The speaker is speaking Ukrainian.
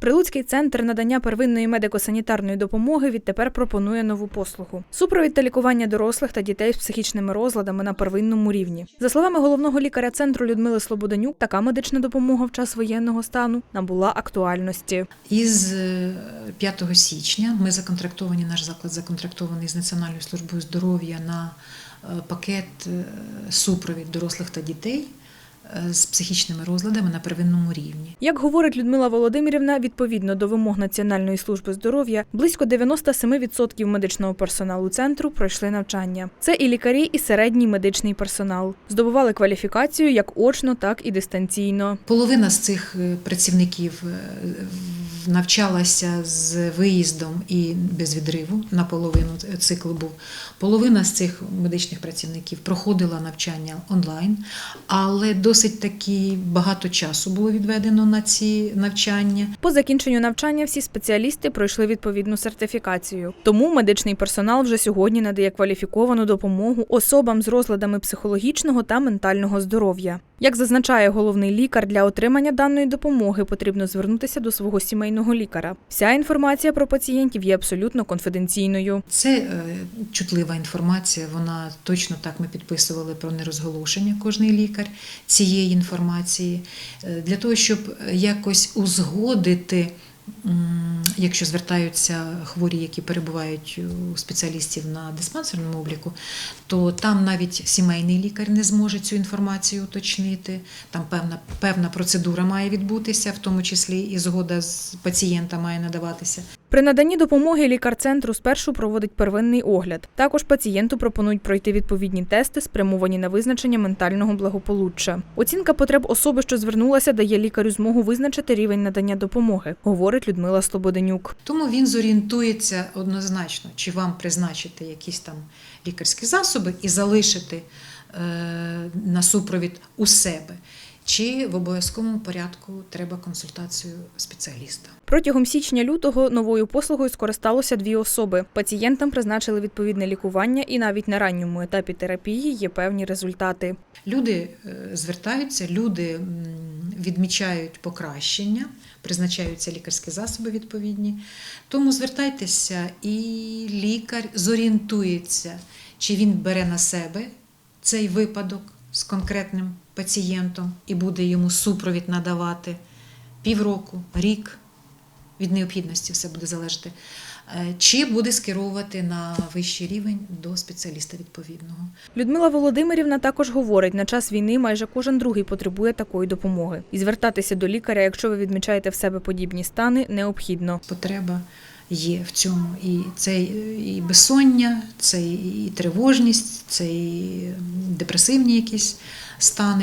Прилуцький центр надання первинної медико-санітарної допомоги відтепер пропонує нову послугу: супровід та лікування дорослих та дітей з психічними розладами на первинному рівні. За словами головного лікаря центру Людмили Слободанюк, така медична допомога в час воєнного стану набула актуальності. Із е, 5 січня ми законтрактовані, наш заклад законтрактований з Національною службою здоров'я на е, пакет е, супровід дорослих та дітей е, з психічними розладами на первинному рівні. Як говорить Людмила Володимирівна, відповідно до вимог Національної служби здоров'я, близько 97% медичного персоналу центру пройшли навчання. Це і лікарі, і середній медичний персонал. Здобували кваліфікацію як очно, так і дистанційно. Половина з цих е, працівників е, навчалася з виїздом і без відриву. Наполовину цикл був. Половина з цих медичних працівників проходила навчання онлайн, але досить таки багато часу було відведено на ці навчання. По закінченню навчання всі спеціалісти пройшли відповідну сертифікацію. Тому медичний персонал вже сьогодні надає кваліфіковану допомогу особам з розладами психологічного та ментального здоров'я. Як зазначає головний лікар, для отримання даної допомоги потрібно звернутися до свого сімейного лікаря. Вся інформація про пацієнтів є абсолютно конфіденційною. Це е, чутлива інформація. Вона точно так ми підписували про нерозголошення кожний лікар цієї інформації Е, для того, щоб якось узгодити. Якщо звертаються хворі, які перебувають у спеціалістів на диспансерному обліку, то там навіть сімейний лікар не зможе цю інформацію уточнити. Там певна, певна процедура має відбутися, в тому числі і згода з пацієнта має надаватися. При наданні допомоги лікар центру спершу проводить первинний огляд. Також пацієнту пропонують пройти відповідні тести, спрямовані на визначення ментального благополуччя. Оцінка потреб особи, що звернулася, дає лікарю змогу визначити рівень надання допомоги, говорить Людмила Слободенюк. Тому він зорієнтується однозначно, чи вам призначити якісь там лікарські засоби і залишити е, на супровід у себе, чи в обов'язковому порядку треба консультацію спеціаліста. Протягом січня-лютого новою послугою скористалося дві особи. Пацієнтам призначили відповідне лікування, і навіть на ранньому етапі терапії є певні результати. Люди е, звертаються, люди відмічають покращення, призначаються лікарські засоби відповідні. Тому звертайтеся, і лікар зорієнтується, чи він бере на себе цей випадок з конкретним пацієнтом і буде йому супровід надавати півроку, рік. Від необхідності все буде залежати. Е, Чи буде скеровувати на вищий рівень до спеціаліста відповідного. Людмила Володимирівна також говорить, на час війни майже кожен другий потребує такої допомоги. І звертатися до лікаря, якщо ви відмічаєте в себе подібні стани, необхідно. Потреба є в цьому. І це і безсоння, це і тривожність, це і депресивні якісь стани.